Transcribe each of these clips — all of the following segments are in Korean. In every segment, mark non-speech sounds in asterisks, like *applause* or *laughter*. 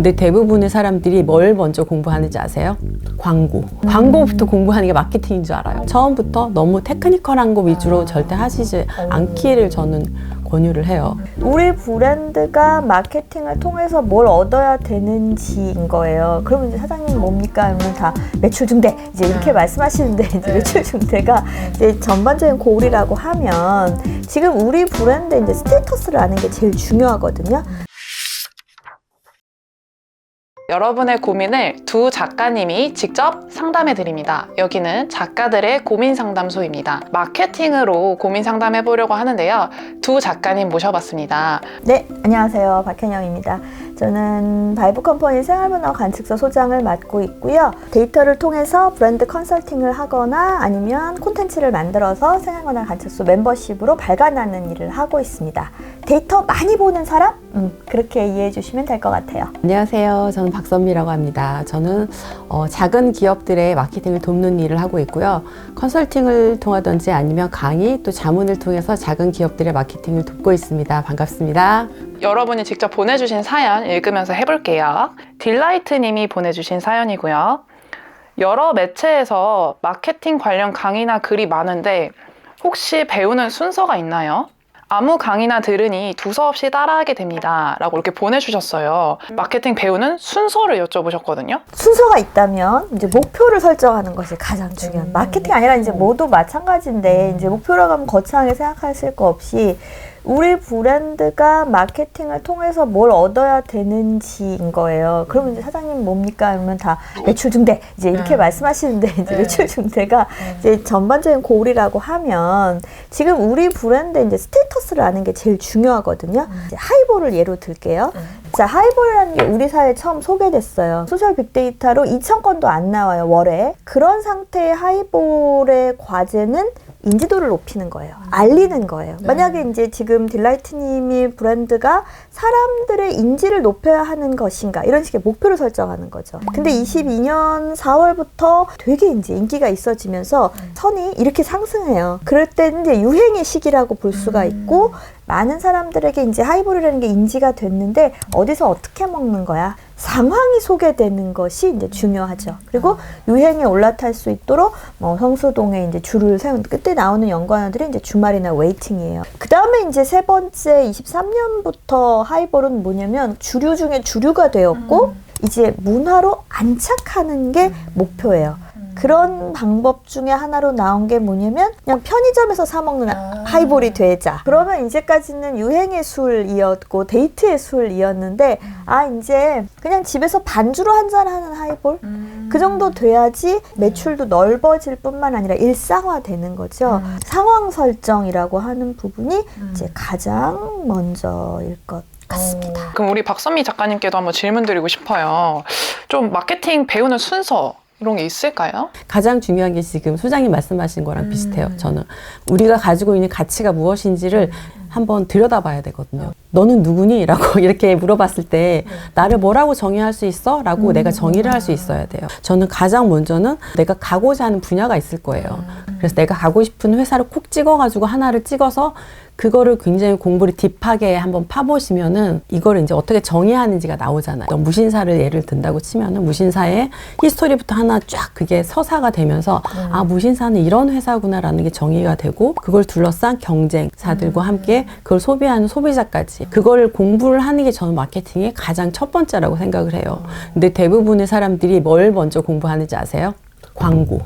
근데 대부분의 사람들이 뭘 먼저 공부하는지 아세요? 광고. 광고부터 공부하는 게 마케팅인 줄 알아요. 처음부터 너무 테크니컬한 거 위주로 절대 하시지 않기를 저는 권유를 해요. 우리 브랜드가 마케팅을 통해서 뭘 얻어야 되는지인 거예요. 그러면 이제 사장님 뭡니까? 하면 다 매출 증대 이제 이렇게 말씀하시는데 이제 매출 증대가 이제 전반적인 고울이라고 하면 지금 우리 브랜드 이제 스테이터스를 아는 게 제일 중요하거든요. 여러분의 고민을 두 작가님이 직접 상담해 드립니다. 여기는 작가들의 고민 상담소입니다. 마케팅으로 고민 상담해 보려고 하는데요. 두 작가님 모셔봤습니다. 네, 안녕하세요. 박현영입니다. 저는 바이브 컴퍼니 생활문화 관측서 소장을 맡고 있고요. 데이터를 통해서 브랜드 컨설팅을 하거나 아니면 콘텐츠를 만들어서 생활문화 관측소 멤버십으로 발간하는 일을 하고 있습니다. 데이터 많이 보는 사람? 음, 그렇게 이해해 주시면 될 것 같아요. 안녕하세요. 저는 박선미라고 합니다. 저는 어, 작은 기업들의 마케팅을 돕는 일을 하고 있고요. 컨설팅을 통하든지 아니면 강의 또 자문을 통해서 작은 기업들의 마케팅을 돕고 있습니다. 반갑습니다. 여러분이 직접 보내주신 사연 읽으면서 해볼게요. 딜라이트님이 보내주신 사연이고요. 여러 매체에서 마케팅 관련 강의나 글이 많은데 혹시 배우는 순서가 있나요? 아무 강의나 들으니 두서없이 따라하게 됩니다. 라고 이렇게 보내주셨어요. 마케팅 배우는 순서를 여쭤보셨거든요. 순서가 있다면 이제 목표를 설정하는 것이 가장 중요한 마케팅 아니라 이제 모두 마찬가지인데 이제 목표라고 하면 거창하게 생각하실 거 없이 우리 브랜드가 마케팅을 통해서 뭘 얻어야 되는지인 거예요. 그러면 이제 사장님 뭡니까? 하면 다 매출 증대 이제 이렇게 말씀하시는데 *laughs* 이제 매출 증대가 이제 전반적인 고울이라고 하면 지금 우리 브랜드 이제 스테이터스를 아는 게 제일 중요하거든요. 이제 하이볼을 예로 들게요. 자, 하이볼이라는 게 우리 사회에 처음 소개됐어요. 소셜 빅데이터로 2,000건도 안 나와요, 월에. 그런 상태의 하이볼의 과제는 인지도를 높이는 거예요. 알리는 거예요. 만약에 이제 지금 딜라이트님이 브랜드가 사람들의 인지를 높여야 하는 것인가 이런 식의 목표를 설정하는 거죠. 근데 22년 4월부터 되게 이제 인기가 있어지면서 선이 이렇게 상승해요. 그럴 때는 이제 유행의 시기라고 볼 수가 있고 많은 사람들에게 이제 하이볼이라는 게 인지가 됐는데 어디서 어떻게 먹는 거야? 상황이 소개되는 것이 이제 중요하죠. 그리고 유행에 올라탈 수 있도록 뭐 성수동에 이제 줄을 세운 그때 나오는 연관어들이 이제 주말이나 웨이팅이에요. 그 다음에 이제 세 번째 23년부터 하이볼은 뭐냐면 주류 중에 주류가 되었고 이제 문화로 안착하는 게 목표예요. 그런 방법 중에 하나로 나온 게 뭐냐면 그냥 편의점에서 사 먹는 하이볼이 되자. 그러면 이제까지는 유행의 술이었고 데이트의 술이었는데 아 이제 그냥 집에서 반주로 한잔 하는 하이볼 그 정도 돼야지 매출도 넓어질 뿐만 아니라 일상화되는 거죠. 상황 설정이라고 하는 부분이 이제 가장 먼저일 것 같습니다. 그럼 우리 박선미 작가님께도 한번 질문 드리고 싶어요. 좀 마케팅 배우는 순서 이런 게 있을까요? 가장 중요한 게 지금 소장님 말씀하신 거랑 비슷해요. 저는 우리가 가지고 있는 가치가 무엇인지를 한번 들여다봐야 되거든요. 너는 누구니? 라고 *laughs* 이렇게 물어봤을 때 나를 뭐라고 정의할 수 있어? 라고 내가 정의를 할 수 있어야 돼요. 저는 가장 먼저는 내가 가고자 하는 분야가 있을 거예요. 그래서 내가 가고 싶은 회사를 콕 찍어가지고 하나를 찍어서 그거를 굉장히 공부를 딥하게 한번 파보시면은 이거를 이제 어떻게 정의하는지가 나오잖아요. 무신사를 예를 든다고 치면은 무신사의 히스토리부터 하나 쫙 그게 서사가 되면서 아 무신사는 이런 회사구나라는 게 정의가 되고 그걸 둘러싼 경쟁사들과 함께 그걸 소비하는 소비자까지 그걸 공부를 하는 게 저는 마케팅의 가장 첫 번째라고 생각을 해요. 근데 대부분의 사람들이 뭘 먼저 공부하는지 아세요? 광고.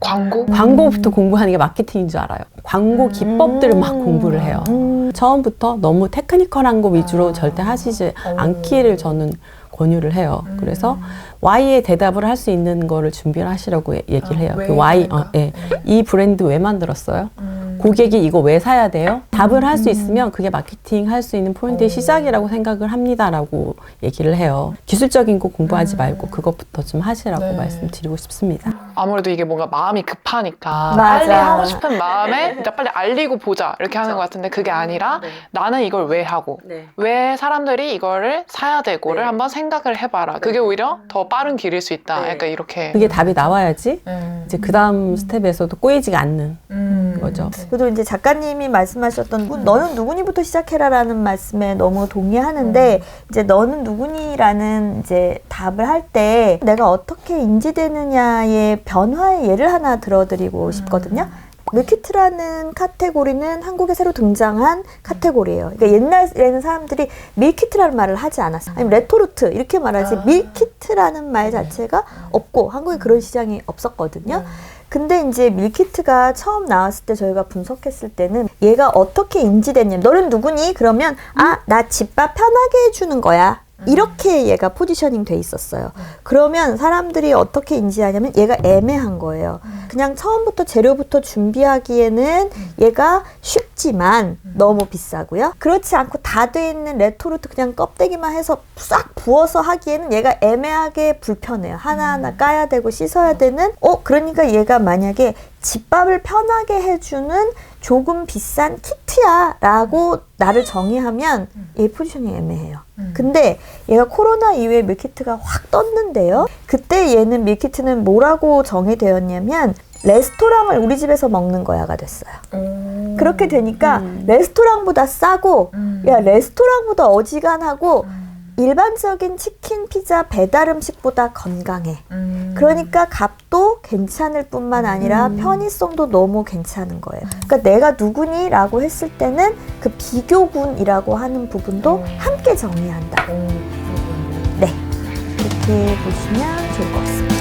광고? 광고부터 공부하는 게 마케팅인 줄 알아요. 광고 기법들을 막 공부를 해요. 처음부터 너무 테크니컬한 거 위주로 절대 하시지 않기를 저는 권유를 해요. 그래서 Y에 대답을 할 수 있는 거를 준비를 하시라고 얘- 얘기를 해요. 그 Y, 어, 예. 이 브랜드 왜 만들었어요? 고객이 이거 왜 사야 돼요? 답을 할 수 있으면 그게 마케팅 할 수 있는 포인트의 시작이라고 생각을 합니다라고 얘기를 해요. 기술적인 거 공부하지 말고 그것부터 좀 하시라고 말씀드리고 싶습니다. 아무래도 이게 뭔가 마음이 급하니까 맞아. 빨리 하고 싶은 마음에 일단 빨리 알리고 보자 이렇게 하는 것 같은데 그게 아니라 나는 이걸 왜 하고 왜 사람들이 이거를 사야 되고를 한번 생각을 해봐라. 그게 오히려 더 빠른 길일 수 있다. 약간 이렇게. 그게 답이 나와야지 이제 그 다음. 스텝에서도 꼬이지가 않는. 음. 거죠. 저도 이제 작가님이 말씀하셨던 누- 너는 누구니부터 시작해라라는 말씀에 너무 동의하는데 이제 너는 누구니라는 이제 답을 할 때 내가 어떻게 인지되느냐의 변화의 예를 하나 들어드리고 싶거든요. 밀키트라는 카테고리는 한국에 새로 등장한 카테고리예요. 그러니까 옛날에는 사람들이 밀키트라는 말을 하지 않았어요. 아니면 레토르트 이렇게 말하지 밀키트라는 말 자체가 없고 한국에 그런 시장이 없었거든요. 근데 이제 밀키트가 처음 나왔을 때 저희가 분석했을 때는 얘가 어떻게 인지됐냐면 너는 누구니? 그러면 아 나 집밥 편하게 해주는 거야. 이렇게 얘가 포지셔닝 돼 있었어요. 그러면 사람들이 어떻게 인지하냐면 얘가 애매한 거예요. 그냥 처음부터 재료부터 준비하기에는 얘가 쉽지만 너무 비싸고요. 그렇지 않고 다 돼 있는 레토르트 그냥 껍데기만 해서 싹 부어서 하기에는 얘가 애매하게 불편해요. 하나하나 까야 되고 씻어야 되는 어 그러니까 얘가 만약에 집밥을 편하게 해주는 조금 비싼 키트 야라고 나를 정의하면 얘 포지션이 애매해요. 근데 얘가 코로나 이후에 밀키트가 확 떴는데요. 그때 얘는 밀키트는 뭐라고 정의되었냐면 레스토랑을 우리 집에서 먹는 거야가 됐어요. 그렇게 되니까 레스토랑보다 싸고 야 레스토랑보다 어지간하고 일반적인 치킨, 피자, 배달 음식보다 건강해. 그러니까 값도 괜찮을 뿐만 아니라 편의성도 너무 괜찮은 거예요. 그러니까 내가 누구니라고 했을 때는 그 비교군이라고 하는 부분도 함께 정의한다. 네. 이렇게 보시면 좋을 것 같습니다.